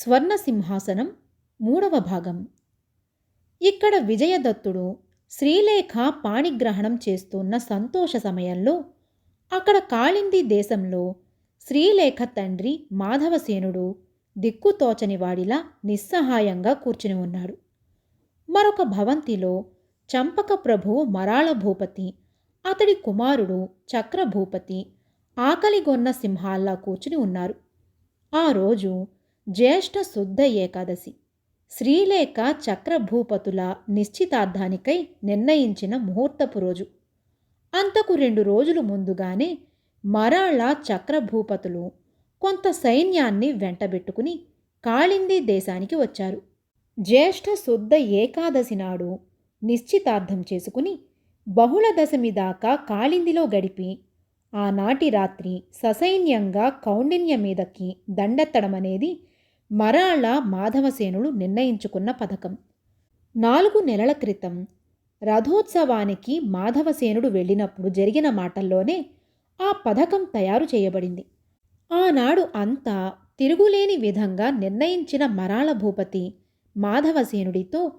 స్వర్ణ సింహాసనం మూడవ భాగం. ఇక్కడ విజయదత్తుడు శ్రీలేఖ పాణిగ్రహణం చేస్తున్న సంతోష సమయంలో అక్కడ కాళింది దేశంలో శ్రీలేఖ తండ్రి మాధవసేనుడు దిక్కుతోచనివాడిలా నిస్సహాయంగా కూర్చుని ఉన్నాడు. మరొక భవంతిలో చంపక ప్రభువు మరాళ భూపతి అతడి కుమారుడు చక్రభూపతి ఆకలిగొన్న సింహాల్లా కూర్చుని ఉన్నారు. ఆ రోజు జ్యేష్ఠ శుద్ధ ఏకాదశి. శ్రీలేఖ చక్రభూపతుల నిశ్చితార్థానికై నిర్ణయించిన ముహూర్తపు రోజు. అంతకు రెండు రోజులు ముందుగానే మరాళ చక్రభూపతులు కొంత సైన్యాన్ని వెంటబెట్టుకుని కాళింది దేశానికి వచ్చారు. జ్యేష్ఠ శుద్ధ ఏకాదశి నాడు నిశ్చితార్థం చేసుకుని బహుళ దశమి దాకా కాళిందిలో గడిపి ఆనాటి రాత్రి ససైన్యంగా కౌండిన్య మీదకి దండెత్తడమనేది మరాళ మాధవసేనుడు నిర్ణయించుకున్న పథకం. నాలుగు నెలల క్రితం రథోత్సవానికి మాధవసేనుడు వెళ్ళినప్పుడు జరిగిన మాటల్లోనే ఆ పథకం తయారు చేయబడింది. ఆనాడు అంతా తిరుగులేని విధంగా నిర్ణయించిన మరాళ భూపతి మాధవసేనుడితో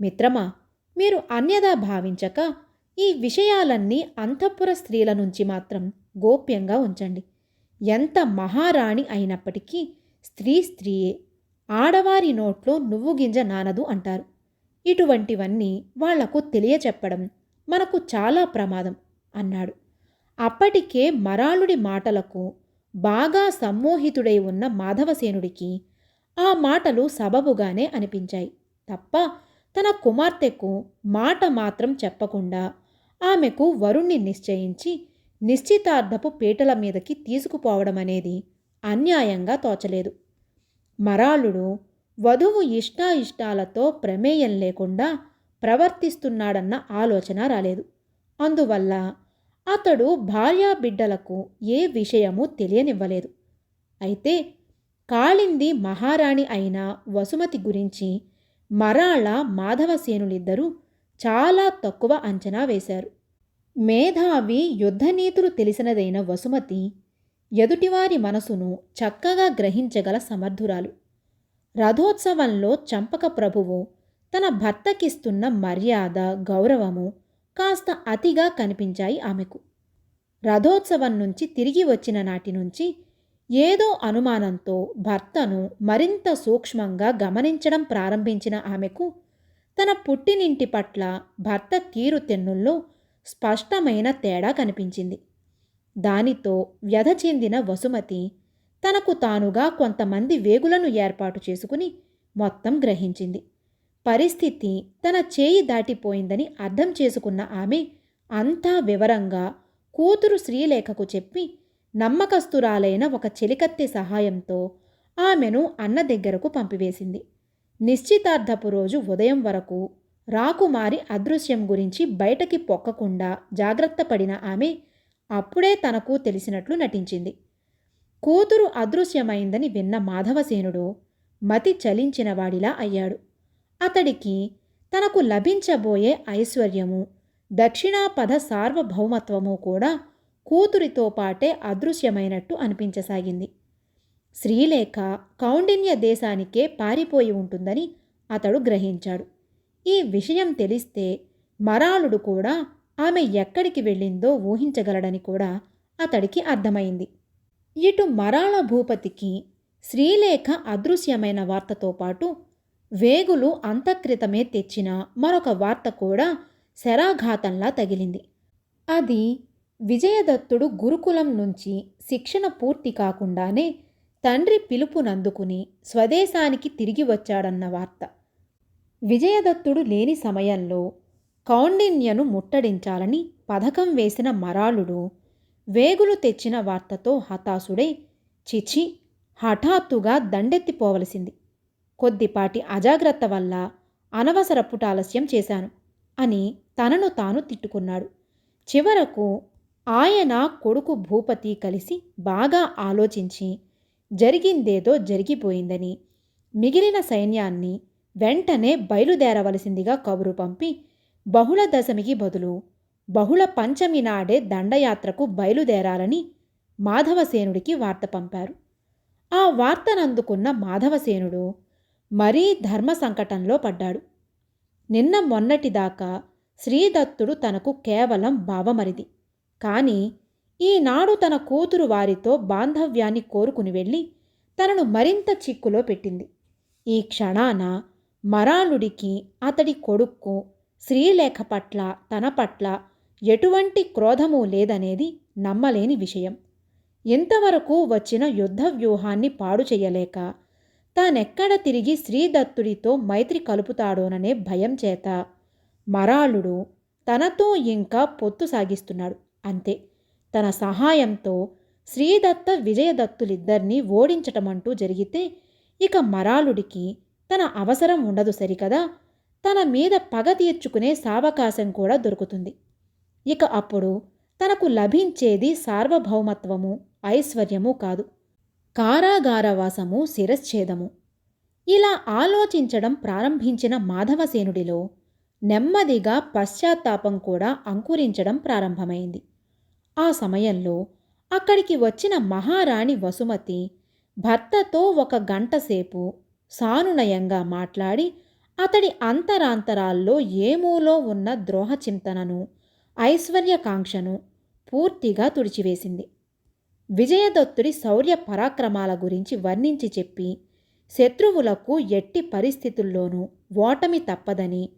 మిత్రమా మీరు అన్యదా భావించక ఈ విషయాలన్నీ అంతఃపుర స్త్రీల నుంచి మాత్రం గోప్యంగా ఉంచండి. ఎంత మహారాణి అయినప్పటికీ స్త్రీ స్త్రీయే ఆడవారి నోట్లో నువ్వు గింజ నానదు అంటారు. ఇటువంటివన్నీ వాళ్ళకు తెలియచెప్పడం మనకు చాలా ప్రమాదం అన్నాడు. అప్పటికే మరాళుడి మాటలకు బాగా సమ్మోహితుడై ఉన్న మాధవసేనుడికి ఆ మాటలు సబబుగానే అనిపించాయి. తప్ప తన కుమార్తెకు మాట మాత్రం చెప్పకుండా ఆమెకు వరుణ్ణి నిశ్చయించి నిశ్చితార్థపు పీటల మీదకి తీసుకుపోవడం అనేది అన్యాయంగా తోచలేదు. మరాళుడు వధువు ఇష్టాయిష్టాలతో ప్రమేయం లేకుండా ప్రవర్తిస్తున్నాడన్న ఆలోచన రాలేదు. అందువల్ల అతడు భార్యాబిడ్డలకు ఏ విషయమూ తెలియనివ్వలేదు. అయితే కాళింది మహారాణి అయిన వసుమతి గురించి మరాళ మాధవసేనులిద్దరూ చాలా తక్కువ అంచనా వేశారు. మేధావి యుద్ధనీతులు తెలిసినదైన వసుమతి ఎదుటివారి మనసును చక్కగా గ్రహించగల సమర్థురాలు. రథోత్సవంలో చంపక ప్రభువు తన భర్తకిస్తున్న మర్యాద గౌరవము కాస్త అతిగా కనిపించాయి ఆమెకు. రథోత్సవం నుంచి తిరిగి వచ్చిన నాటి నుంచి ఏదో అనుమానంతో భర్తను మరింత సూక్ష్మంగా గమనించడం ప్రారంభించిన ఆమెకు తన పుట్టినింటి పట్ల భర్త తీరుతెన్నుల్లో స్పష్టమైన తేడా కనిపించింది. దానితో వ్యధ చెందిన వసుమతి తనకు తానుగా కొంతమంది వేగులను ఏర్పాటు చేసుకుని మొత్తం గ్రహించింది. పరిస్థితి తన చేయి దాటిపోయిందని అర్థం చేసుకున్న ఆమె అంతా వివరంగా కూతురు శ్రీలేఖకు చెప్పి నమ్మకస్తురాలైన ఒక చెలికత్తె సహాయంతో ఆమెను అన్న దగ్గరకు పంపివేసింది. నిశ్చితార్థపు రోజు ఉదయం వరకు రాకుమారి అదృశ్యం గురించి బయటకి పొక్కకుండా జాగ్రత్త పడిన ఆమె అప్పుడే తనకు తెలిసినట్లు నటించింది. కూతురు అదృశ్యమైందని విన్న మాధవసేనుడు మతి చలించిన వాడిలా అయ్యాడు. అతడికి తనకు లభించబోయే ఐశ్వర్యము దక్షిణాపథ సార్వభౌమత్వము కూడా కూతురితో పాటే అదృశ్యమైనట్టు అనిపించసాగింది. శ్రీలేఖ కౌండిన్య దేశానికే పారిపోయి ఉంటుందని అతడు గ్రహించాడు. ఈ విషయం తెలిస్తే మరాళుడు కూడా ఆమె ఎక్కడికి వెళ్ళిందో ఊహించగలడని కూడా అతడికి అర్థమైంది. ఇటు మరాళ భూపతికి శ్రీలేఖ అదృశ్యమైన వార్తతో పాటు వేగులు అంతక్రితమే తెచ్చిన మరొక వార్త కూడా శరాఘాతంలా తగిలింది. అది విజయదత్తుడు గురుకులం నుంచి శిక్షణ పూర్తి కాకుండానే తండ్రి పిలుపునందుకుని స్వదేశానికి తిరిగి వచ్చాడన్న వార్త. విజయదత్తుడు లేని సమయంలో కౌండిన్యను ముట్టడించాలని పథకం వేసిన మరాళుడు వేగులు తెచ్చిన వార్తతో హతాశుడై చిచి హఠాత్తుగా దండెత్తిపోవలసింది. కొద్దిపాటి అజాగ్రత్త వల్ల అనవసరపు ఆలస్యం చేశాను అని తనను తాను తిట్టుకున్నాడు. చివరకు ఆయన కొడుకు భూపతి కలిసి బాగా ఆలోచించి జరిగిందేదో జరిగిపోయిందని మిగిలిన సైన్యాన్ని వెంటనే బయలుదేరవలసిందిగా కబురు పంపి బహుళ దశమికి బదులు బహుళ పంచమి నాడే దండయాత్రకు బయలుదేరాలని మాధవసేనుడికి వార్త పంపారు. ఆ వార్తనందుకున్న మాధవసేనుడు మరీ ధర్మ సంకటంలో పడ్డాడు. నిన్న మొన్నటిదాకా శ్రీదత్తుడు తనకు కేవలం బావమరిది. కాని ఈనాడు తన కూతురు వారితో బాంధవ్యాన్ని కోరుకుని వెళ్ళి తనను మరింత చిక్కులో పెట్టింది. ఈ క్షణాన మరాళుడికి అతడి కొడుక్కు శ్రీలేఖ పట్ల తన పట్ల ఎటువంటి క్రోధము లేదనేది నమ్మలేని విషయం. ఇంతవరకు వచ్చిన యుద్ధ వ్యూహాన్ని పాడు చేయలేక తానెక్కడ తిరిగి శ్రీదత్తుడితో మైత్రి కలుపుతాడోననే భయం చేత మరాళుడు తనతో ఇంకా పొత్తు సాగిస్తున్నాడు. అంతే. తన సహాయంతో శ్రీదత్త విజయదత్తులిద్దరినీ ఓడించటమంటూ జరిగితే ఇక మరాళుడికి తన అవసరం ఉండదు సరికదా? తన మీద పగ తీర్చుకునే సావకాశం కూడా దొరుకుతుంది. ఇక అప్పుడు తనకు లభించేది సార్వభౌమత్వము ఐశ్వర్యము కాదు. కారాగారవాసము శిరశ్ఛేదము. ఇలా ఆలోచించడం ప్రారంభించిన మాధవసేనుడిలో నెమ్మదిగా పశ్చాత్తాపం కూడా అంకురించడం ప్రారంభమైంది. ఆ సమయంలో అక్కడికి వచ్చిన మహారాణి వసుమతి భర్తతో ఒక గంటసేపు సానునయంగా మాట్లాడి అతడి అంతరాంతరాల్లో ఏమూలో ఉన్న ద్రోహ చింతనను ఐశ్వర్యకాంక్షను పూర్తిగా తుడిచివేసింది. విజయదత్తుడి శౌర్య పరాక్రమాల గురించి వర్ణించి చెప్పి శత్రువులకు ఎట్టి పరిస్థితుల్లోనూ ఓటమి తప్పదని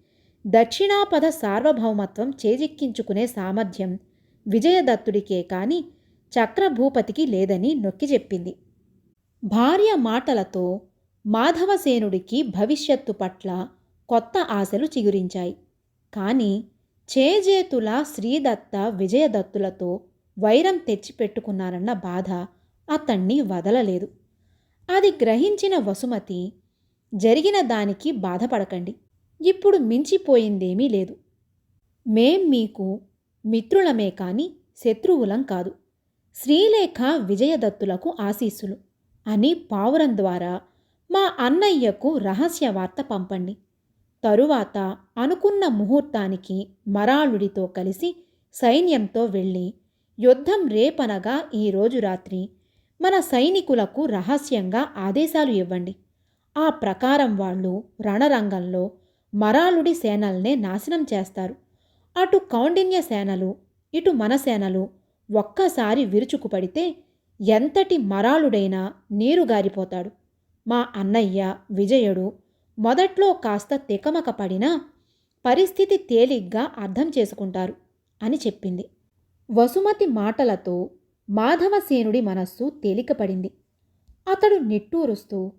దక్షిణాపద సార్వభౌమత్వం చేజిక్కించుకునే సామర్థ్యం విజయదత్తుడికే కాని చక్రభూపతికి లేదని నొక్కి చెప్పింది. భార్య మాటలతో మాధవసేనుడికి భవిష్యత్తు పట్ల కొత్త ఆశలు చిగురించాయి. కానీ చేజేతుల శ్రీదత్త విజయదత్తులతో వైరం తెచ్చిపెట్టుకున్నారన్న బాధ అతణ్ణి వదలలేదు. అది గ్రహించిన వసుమతి జరిగిన దానికి బాధపడకండి. ఇప్పుడు మించిపోయిందేమీ లేదు. మేం మీకు మిత్రులమే కాని శత్రువులం కాదు. శ్రీలేఖ విజయదత్తులకు ఆశీస్సులు అని పావురం ద్వారా మా అన్నయ్యకు రహస్య వార్త పంపండి. తరువాత అనుకున్న ముహూర్తానికి మరాళుడితో కలిసి సైన్యంతో వెళ్ళి యుద్ధం రేపనగా ఈరోజు రాత్రి మన సైనికులకు రహస్యంగా ఆదేశాలు ఇవ్వండి. ఆ ప్రకారం వాళ్ళు రణరంగంలో మరాళుడి సేనల్నే నాశనం చేస్తారు. అటు కౌండిన్య సేనలు ఇటు మన సేనలు ఒక్కసారి విరుచుకుపడితే ఎంతటి మరాళుడైనా నీరుగారిపోతాడు. మా అన్నయ్య విజయుడు మొదట్లో కాస్త తికమక పడినా పరిస్థితి తేలిగ్గా అర్థం చేసుకుంటారు అని చెప్పింది. వసుమతి మాటలతో మాధవసేనుడి మనస్సు తేలికపడింది. అతడు నిట్టూరుస్తూ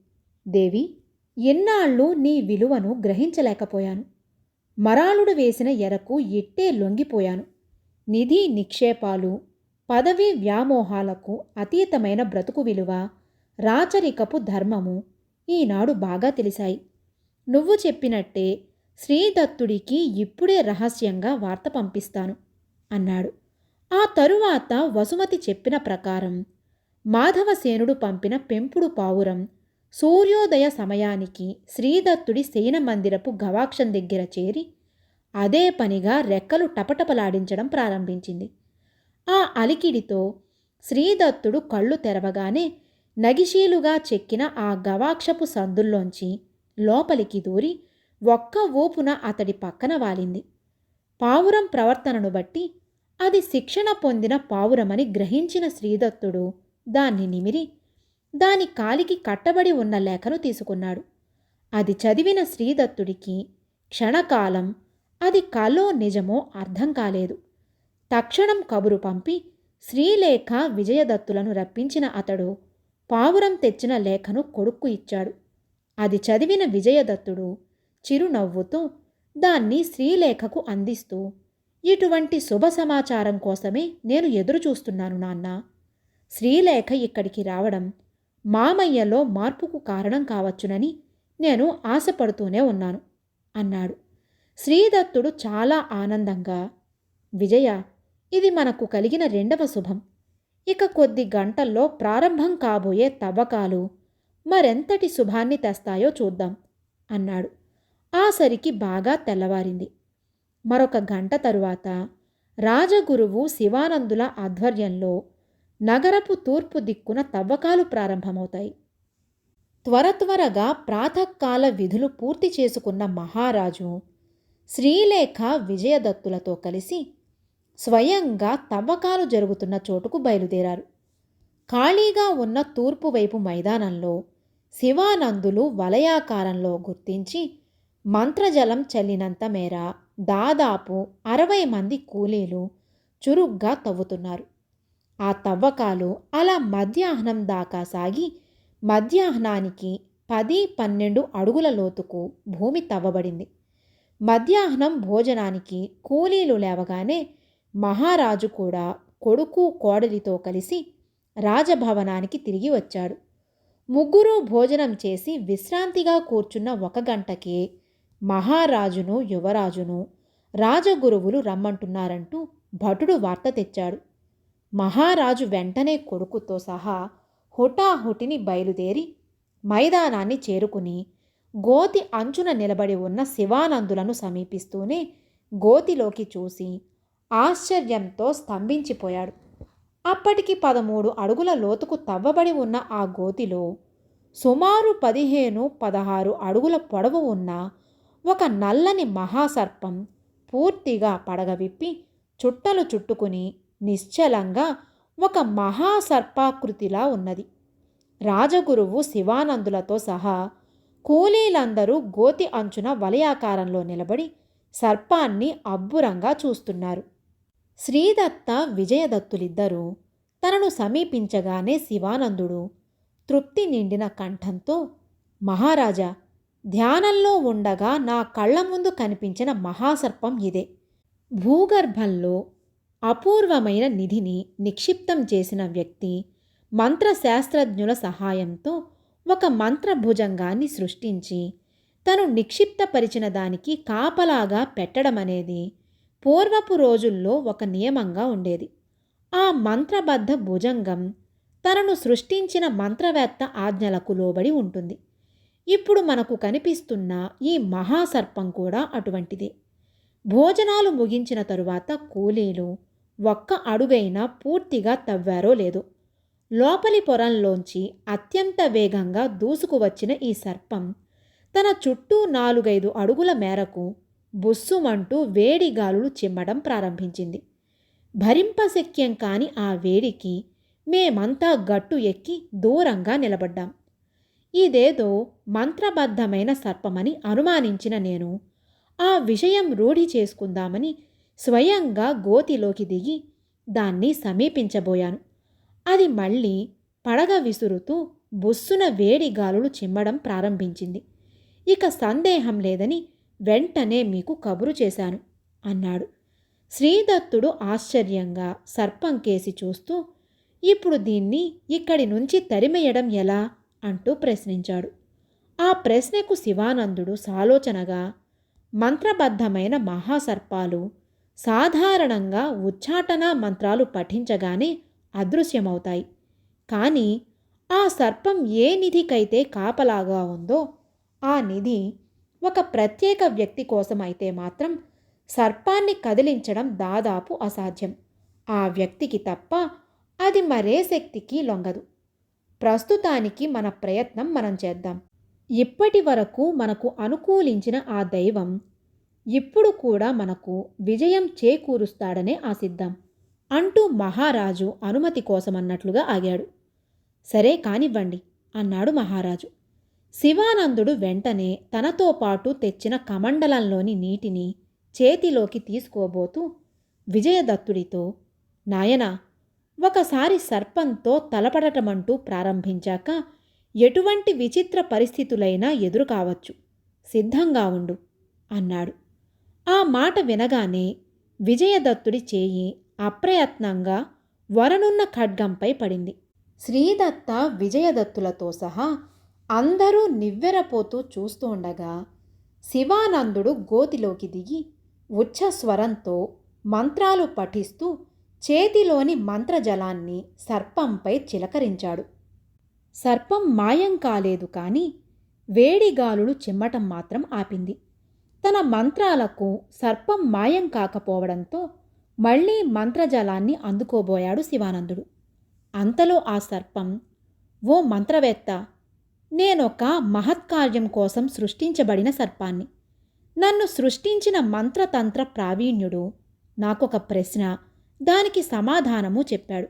దేవి ఎన్నాళ్ళు నీ విలువను గ్రహించలేకపోయాను. మరాళుడు వేసిన ఎరకు ఎట్టే లొంగిపోయాను. నిధి నిక్షేపాలు పదవీ వ్యామోహాలకు అతీతమైన బ్రతుకు విలువ రాచరికపు ధర్మము ఈనాడు బాగా తెలిసాయి నువ్వు చెప్పినట్టే శ్రీదత్తుడికి ఇప్పుడే రహస్యంగా వార్త పంపిస్తాను అన్నాడు. ఆ తరువాత వసుమతి చెప్పిన ప్రకారం మాధవసేనుడు పంపిన పెంపుడు పావురం సూర్యోదయ సమయానికి శ్రీదత్తుడి శయన మందిరపు గవాక్షం దగ్గర చేరి అదే పనిగా రెక్కలు టపటపలాడించడం ప్రారంభించింది. ఆ అలికిడితో శ్రీదత్తుడు కళ్ళు తెరవగానే నగిశీలుగా చెక్కిన ఆ గవాక్షపు సందుల్లోంచి లోపలికి దూరి ఒక్క ఊపున అతడి పక్కన వాలింది. పావురం ప్రవర్తనను బట్టి అది శిక్షణ పొందిన పావురమని గ్రహించిన శ్రీదత్తుడు దాన్ని నిమిరి దాని కాలికి కట్టబడి ఉన్న లేఖను తీసుకున్నాడు. అది చదివిన శ్రీదత్తుడికి క్షణకాలం అది కలో నిజమో అర్థం కాలేదు. తక్షణం కబురు పంపి శ్రీలేఖ విజయదత్తులను రప్పించిన అతడు పావురం తెచ్చిన లేఖను కొడుక్కు ఇచ్చాడు. అది చదివిన విజయదత్తుడు చిరునవ్వుతూ దాన్ని శ్రీలేఖకు అందిస్తూ ఇటువంటి శుభ సమాచారం కోసమే నేను ఎదురుచూస్తున్నాను నాన్న. శ్రీలేఖ ఇక్కడికి రావడం మామయ్యలో మార్పుకు కారణం కావచ్చునని నేను ఆశపడుతూనే ఉన్నాను అన్నాడు. శ్రీదత్తుడు చాలా ఆనందంగా విజయ ఇది మనకు కలిగిన రెండవ శుభం. ఇక కొద్ది గంటల్లో ప్రారంభం కాబోయే తవ్వకాలు. మరెంతటి శుభాన్ని తెస్తాయో చూద్దాం అన్నాడు. ఆసరికి బాగా తెల్లవారింది. మరొక గంట తరువాత రాజగురువు శివానందుల ఆధ్వర్యంలో నగరపు తూర్పు దిక్కున తవ్వకాలు ప్రారంభమవుతాయి. త్వర త్వరగా ప్రాతకాల విధులు పూర్తి చేసుకున్న మహారాజు శ్రీలేఖ విజయదత్తులతో కలిసి స్వయంగా తవ్వకాలు జరుగుతున్న చోటుకు బయలుదేరారు. ఖాళీగా ఉన్న తూర్పు వైపు మైదానంలో శివానందులు వలయాకారంలో గుర్తించి మంత్రజలం చల్లినంత మేర దాదాపు అరవై మంది కూలీలు చురుగ్గా తవ్వుతున్నారు. ఆ తవ్వకాలు అలా మధ్యాహ్నం దాకా సాగి మధ్యాహ్నానికి పది పన్నెండు అడుగుల లోతుకు భూమి తవ్వబడింది. మధ్యాహ్నం భోజనానికి కూలీలు లేవగానే మహారాజు కూడా కొడుకు కోడలితో కలిసి రాజభవనానికి తిరిగి వచ్చాడు. ముగ్గురు భోజనం చేసి విశ్రాంతిగా కూర్చున్న ఒక గంటకే మహారాజును యువరాజును రాజగురువులు రమ్మంటున్నారంటూ భటుడు వార్త తెచ్చాడు. మహారాజు వెంటనే కొడుకుతో సహా హుటాహుటిని బయలుదేరి మైదానాన్ని చేరుకుని గోతి అంచున నిలబడి ఉన్న శివానందులను సమీపిస్తూనే గోతిలోకి చూసి ఆశ్చర్యంతో స్తంభించిపోయాడు. అప్పటికి పదమూడు అడుగుల లోతుకు తవ్వబడి ఉన్న ఆ గోతిలో సుమారు పదిహేను పదహారు అడుగుల పొడవు ఉన్న ఒక నల్లని మహాసర్పం పూర్తిగా పడగవిప్పి చుట్టలు చుట్టుకుని నిశ్చలంగా ఒక మహాసర్పాకృతిలా ఉన్నది. రాజగురువు శివానందులతో సహా కూలీలందరూ గోతి అంచున వలయాకారంలో నిలబడి సర్పాన్ని అబ్బురంగా చూస్తున్నారు. శ్రీదత్త విజయదత్తులిద్దరూ తనను సమీపించగానే శివానందుడు తృప్తి నిండిన కంఠంతో మహారాజా ధ్యానంలో ఉండగా నా కళ్ళ ముందు కనిపించిన మహాసర్పం ఇదే. భూగర్భంలో అపూర్వమైన నిధిని నిక్షిప్తం చేసిన వ్యక్తి మంత్రశాస్త్రజ్ఞుల సహాయంతో ఒక మంత్రభుజంగాన్ని సృష్టించి తను నిక్షిప్తపరిచిన దానికి కాపలాగా పెట్టడమనేది పూర్వపు రోజుల్లో ఒక నియమంగా ఉండేది. ఆ మంత్రబద్ధ భుజంగం తనను సృష్టించిన మంత్రవేత్త ఆజ్ఞలకు లోబడి ఉంటుంది. ఇప్పుడు మనకు కనిపిస్తున్న ఈ మహాసర్పం కూడా అటువంటిదే. భోజనాలు ముగించిన తరువాత కూలీలు ఒక్క అడుగైనా పూర్తిగా తవ్వారో లేదో లోపలి పొరంలోంచి అత్యంత వేగంగా దూసుకువచ్చిన ఈ సర్పం తన చుట్టూ నాలుగైదు అడుగుల మేరకు బొస్సుమంటూ వేడి గాలులు చిమ్మడం ప్రారంభించింది. భరింపశక్యం కాని ఆ వేడికి మేమంతా గట్టు ఎక్కి దూరంగా నిలబడ్డాం. ఇదేదో మంత్రబద్ధమైన సర్పమని అనుమానించిన నేను ఆ విషయం రూఢి చేసుకుందామని స్వయంగా గోతిలోకి దిగి దాన్ని సమీపించబోయాను. అది మళ్ళీ పడగ విసురుతూ బొస్సున వేడి గాలులు చిమ్మడం ప్రారంభించింది. ఇక సందేహం లేదని వెంటనే మీకు కబురు చేశాను అన్నాడు. శ్రీదత్తుడు ఆశ్చర్యంగా సర్పం కేసి చూస్తూ ఇప్పుడు దీన్ని ఇక్కడి నుంచి తరిమేయడం ఎలా? అంటూ ప్రశ్నించాడు. ఆ ప్రశ్నకు శివానందుడు సాలోచనగా మంత్రబద్ధమైన మహాసర్పాలు సాధారణంగా ఉచ్చాటన మంత్రాలు పఠించగానే అదృశ్యమవుతాయి. కానీ ఆ సర్పం ఏ నిధికైతే కాపలాగా ఉందో ఆ నిధి ఒక ప్రత్యేక వ్యక్తి కోసం అయితే మాత్రం సర్పాన్ని కదిలించడం దాదాపు అసాధ్యం. ఆ వ్యక్తికి తప్ప అది మరే శక్తికి లొంగదు. ప్రస్తుతానికి మన ప్రయత్నం మనం చేద్దాం. ఇప్పటి వరకు మనకు అనుకూలించిన ఆ దైవం ఇప్పుడు కూడా మనకు విజయం చేకూరుస్తాడనే ఆశిద్దాం అంటూ మహారాజు అనుమతి కోసమన్నట్లుగా ఆగాడు. సరే కానివ్వండి అన్నాడు మహారాజు. శివానందుడు వెంటనే తనతో పాటు తెచ్చిన కమండలంలోని నీటిని చేతిలోకి తీసుకోబోతూ విజయదత్తుడితో నాయనా ఒకసారి సర్పంతో తలపడటమంటూ ప్రారంభించాక ఎటువంటి విచిత్ర పరిస్థితులైనా ఎదురు కావచ్చు సిద్ధంగా ఉండు అన్నాడు. ఆ మాట వినగానే విజయదత్తుడి చేయి అప్రయత్నంగా వరనున్న ఖడ్గంపై పడింది. శ్రీదత్త విజయదత్తులతో సహా అందరూ నివ్వెరపోతూ చూస్తూ ఉండగా శివానందుడు గోతిలోకి దిగి ఉచ్చస్వరంతో మంత్రాలు పఠిస్తూ చేతిలోని మంత్రజలాన్ని సర్పంపై చిలకరించాడు. సర్పం మాయం కాలేదు కానీ వేడిగాలులు చిమ్మటం మాత్రం ఆపింది. తన మంత్రాలకు సర్పం మాయం కాకపోవడంతో మళ్ళీ మంత్రజలాన్ని అందుకోబోయాడు శివానందుడు. అంతలో ఆ సర్పం ఓ మంత్రవేత్త నేనొక మహత్కార్యం కోసం సృష్టించబడిన సర్పాన్ని. నన్ను సృష్టించిన మంత్రతంత్ర ప్రావీణ్యుడు నాకొక ప్రశ్న దానికి సమాధానము చెప్పాడు.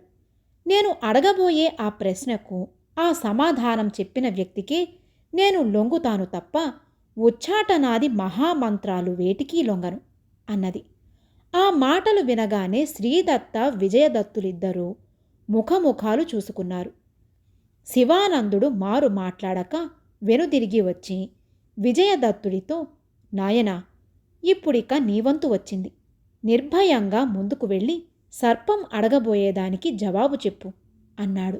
నేను అడగబోయే ఆ ప్రశ్నకు ఆ సమాధానం చెప్పిన వ్యక్తికి నేను లొంగుతాను తప్ప ఉచ్చాటనాది మహామంత్రాలు వేటికీ లొంగను అన్నది. ఆ మాటలు వినగానే శ్రీదత్త విజయదత్తులిద్దరూ ముఖముఖాలు చూసుకున్నారు. శివానందుడు మారు మాట్లాడక వెనుదిరిగి వచ్చి విజయదత్తుడితో నాయనా ఇప్పుడిక నీవంతు వచ్చింది. నిర్భయంగా ముందుకు వెళ్ళి సర్పం అడగబోయేదానికి జవాబు చెప్పు అన్నాడు.